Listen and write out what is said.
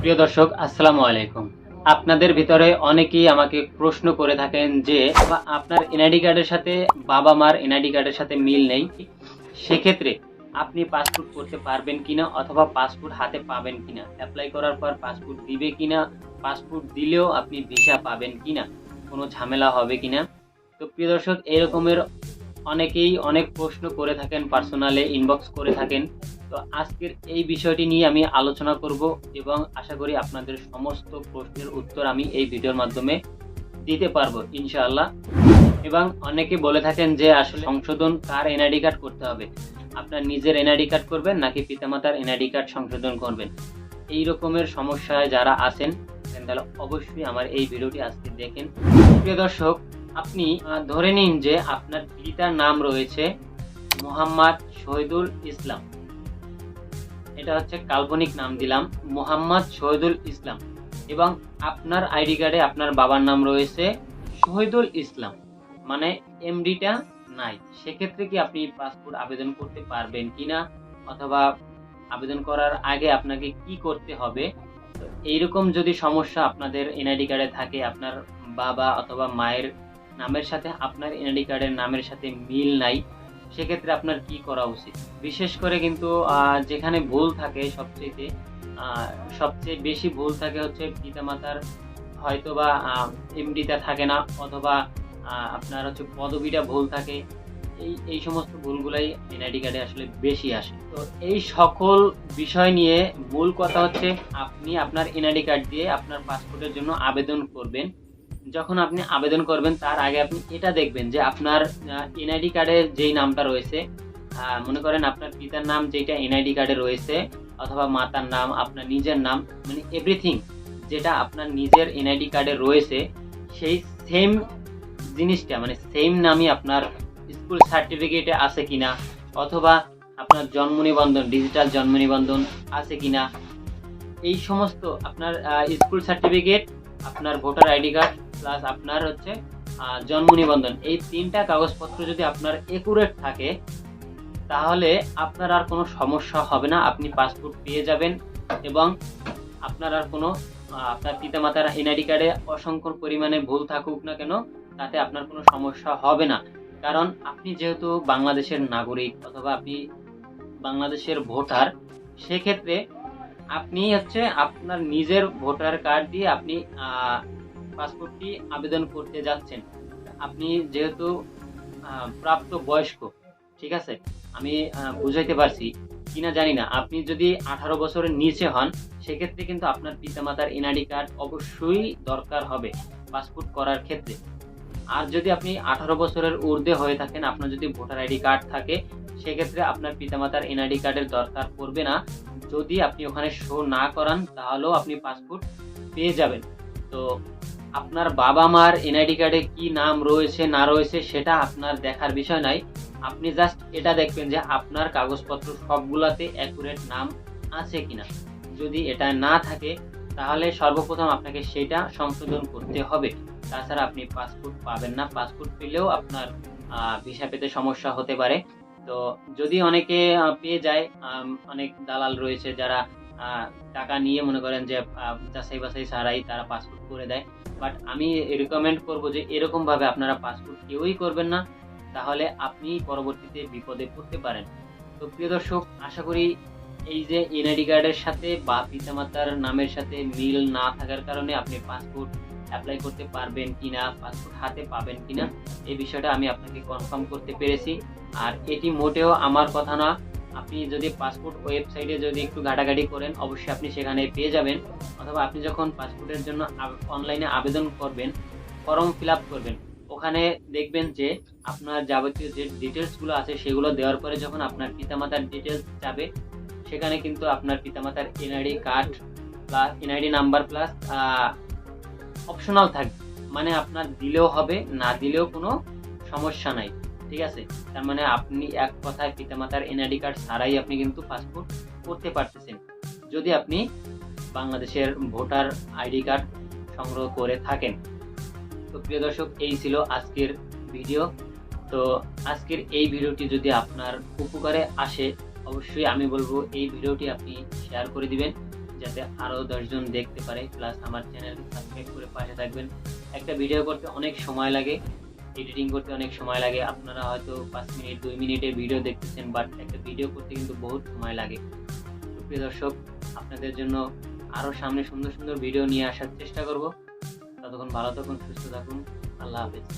প্রিয় দর্শক, আসসালামু আলাইকুম। আপনাদের ভিতরে অনেকেই আমাকে প্রশ্ন করে থাকেন যে আপনার এনআইডি কার্ডের সাথে বাবা মার এনআইডি কার্ডের সাথে মিল নেই। সেক্ষেত্রে আপনি পাসপোর্ট করতে পারবেন কিনা অথবা পাসপোর্ট হাতে পাবেন কিনা? অ্যাপ্লাই করার পর পাসপোর্ট দিবে কিনা? পাসপোর্ট দিলেও আপনি ভিসা পাবেন কিনা? কোনো ঝামেলা হবে কিনা? তো প্রিয় দর্শক, এরকমের অনেকেই অনেক প্রশ্ন করে থাকেন পার্সোনালে ইনবক্স করে থাকেন। তো আজকের এই বিষয়টি নিয়ে আমি আলোচনা করব এবং আশা করি আপনাদের সমস্ত প্রশ্নের উত্তর আমি এই ভিডিওর মাধ্যমে দিতে পারব, ইনশাআল্লাহ। এবং অনেকে বলে থাকেন যে আসলে সংশোধন কার এনআইডি কার্ড করতে হবে? আপনার নিজের এনআইডি কার্ড করবেন নাকি পিতামাতার এনআইডি কার্ড সংশোধন করবেন? এই রকমের সমস্যায় যারা আছেন তাহলে অবশ্যই আমার এই ভিডিওটি আজকে দেখেন। প্রিয় দর্শক, আপনি ধরে নিন যে আপনার পিতার নাম রয়েছে মোহাম্মদ শহীদুল ইসলাম। এটা হচ্ছে কাল্পনিক নাম দিলাম, মোহাম্মদ শহীদুল ইসলাম। এবং আপনার আইডি কার্ডে আপনার বাবার নাম রয়েছে শহীদুল ইসলাম। মানে এমডিটা নাই। সেক্ষেত্রে কি আপনি পাসপোর্ট আবেদন করতে পারবেন কিনা? অথবা আবেদন করার আগে আপনাকে কি করতে হবে? এইরকম যদি সমস্যা আপনাদের এনআইডি কার্ডে থাকে, আপনার বাবা অথবা মায়ের নামের সাথে আপনার এনআইডি কার্ডের নামের সাথে মিল নাই সেক্ষেত্রে আপনার কি করা উচিত? বিশেষ করে কিন্তু যেখানে ভুল থাকে সবচেয়ে সবচেয়ে বেশি ভুল থাকে হচ্ছে পিতামাতার হয়তো বা এমডিটা থাকে না, অথবা আপনার হচ্ছে পদবিটা ভুল থাকে। এই এই সমস্ত ভুলগুলাই এনআইডি কার্ডে আসলে বেশি আসে। তো এই সকল বিষয় নিয়ে মূল কথা হচ্ছে, আপনি আপনার এনআইডি কার্ড দিয়ে আপনার পাসপোর্টের জন্য আবেদন করবেন। যখন আপনি আবেদন করবেন, তার আগে আপনি এটা দেখবেন যে আপনার এনআইডি কার্ডের যেই নামটা রয়েছে মনে করেন আপনার পিতার নাম যেটা এনআইডি কার্ডে রয়েছে, অথবা মাতার নাম, আপনার নিজের নাম মানে এভরিথিং যেটা আপনার নিজের এনআইডি কার্ডে রয়েছে, সেই সেম জিনিসটা মানে সেম নামই আপনার স্কুল সার্টিফিকেটে আছে কিনা, অথবা আপনার জন্ম নিবন্ধন ডিজিটাল জন্ম নিবন্ধন আছে কিনা, এই সমস্ত আপনার স্কুল সার্টিফিকেট আপনার ভোটার আইডি কার্ড প্লাস আপনার হচ্ছে জন্ম নিবন্ধন এই তিনটা কাগজপত্র যদি আপনার একুরেট থাকে, তাহলে আপনার আর কোনো সমস্যা হবে না। আপনি পাসপোর্ট পেয়ে যাবেন এবং আপনার আর কোনো আপনার পিতামাতার এনআইডি কার্ডে অসংখ্য পরিমাণে ভুল থাকুক না কেন, তাতে আপনার কোনো সমস্যা হবে না। কারণ আপনি যেহেতু বাংলাদেশের নাগরিক অথবা আপনি বাংলাদেশের ভোটার, সেক্ষেত্রে আপনি হচ্ছে আপনার নিজের ভোটার কার্ড দিয়ে আপনি পাসপোর্টটি আবেদন করতে যাচ্ছেন। আপনি যেহেতু প্রাপ্ত বয়স্ক, ঠিক আছে? আমি বুঝাইতে পারছি। কিনা জানি না। আপনি যদি আঠারো বছরের নিচে হন, সেক্ষেত্রে কিন্তু আপনার পিতামাতার এনআইডি কার্ড অবশ্যই দরকার হবে পাসপোর্ট করার ক্ষেত্রে। আর যদি আপনি আঠারো বছরের ঊর্ধ্বে হয়ে থাকেন, আপনার যদি ভোটার আইডি কার্ড থাকে, সেক্ষেত্রে আপনার পিতামাতার এনআইডি কার্ডের দরকার পড়বে না। যদি আপনি ওখানে শো না করান, তাহলেও আপনি পাসপোর্ট পেয়ে যাবেন। তো আপনার বাবা মার এনআইডি কার্ডে কি নাম রয়েছে, না রয়েছে, সেটা আপনার দেখার বিষয় নাই। আপনি জাস্ট এটা দেখবেন যে আপনার কাগজপত্র সবগুলাতে অ্যাকুরেট নাম আছে কিনা। যদি এটা না থাকে, তাহলে সর্বপ্রথম আপনাকে সেটা সংশোধন করতে হবে। তাছাড়া আপনি পাসপোর্ট পাবেন না। পাসপোর্ট পেলেও আপনার ভিসা পেতে সমস্যা হতে পারে। তো যদি অনেকে পেয়ে যায় অনেক দালাল রয়েছে যারা টাকা নিয়ে মনে করেন যে যাচাই বাছাই ছাড়াই তারা পাসপোর্ট করে দেয়। বাট আমি রেকমেন্ড করব যে এরকম ভাবে আপনারা পাসপোর্ট কেউই করবেন না। তাহলে আপনি পরবর্তীতে বিপদে পড়তে পারেন। তো প্রিয় দর্শক, আশা করি এই যে এনআইডি কার্ডের সাথে বা পিতামাতার নামের সাথে মিল না থাকার কারণে আপনি পাসপোর্ট অ্যাপ্লাই করতে পারবেন কিনা পাসপোর্ট হাতে পাবেন কিনা, এই বিষয়টা আমি আপনাকে কনফার্ম করতে পেরেছি। আর এটি মোটেও আমার কথা না। আপনি যদি পাসপোর্ট ওয়েবসাইটে যদি একটু ঘাটাঘাটি করেন, অবশ্যই আপনি সেখানে পেয়ে যাবেন। অথবা আপনি যখন পাসপোর্টের জন্য অনলাইনে আবেদন করবেন ফর্ম ফিল আপ করবেন। ওখানে দেখবেন যে আপনার যাবতীয় যে ডিটেলসগুলো আছে, সেগুলো দেওয়ার পরে যখন আপনার পিতামাতার ডিটেলস যাবে, সেখানে কিন্তু আপনার পিতামাতার NID card plus NID number plus optional থাকবে। মানে আপনার দিলেও হবে, না দিলেও কোনো সমস্যা নাই। ঠিক আছে? তার মানে আপনি এক কথায় পিতামাতার এনআইডি কার্ড ছাড়াই আপনি কিন্তু পাসপোর্ট করতে পারতেছেন। যদি আপনি বাংলাদেশের ভোটার আইডি কার্ড সংগ্রহ করে থাকেন। তো প্রিয় দর্শক, এই ছিল আজকের ভিডিও। তো আজকের এই ভিডিওটি যদি আপনার উপকারে আসে, অবশ্যই আমি বলব এই ভিডিওটি আপনি শেয়ার করে দিবেন, যাতে আরও দশজন দেখতে পারে। প্লাস আমার চ্যানেল সাবস্ক্রাইব করে পাশে থাকবেন। একটা ভিডিও করতে অনেক সময় লাগে। এডিটিং করতে অনেক সময় লাগে। আপনারা হয়তো পাঁচ মিনিট, দুই মিনিটের ভিডিও দেখতেছেন বাট একটা ভিডিও করতে কিন্তু বহুত সময় লাগে। সুপ্রিয় দর্শক, আপনাদের জন্য আরও সামনে সুন্দর সুন্দর ভিডিও নিয়ে আসার চেষ্টা করব। ততক্ষণ ভালো থাকুন, সুস্থ থাকুন। আল্লাহ হাফেজ।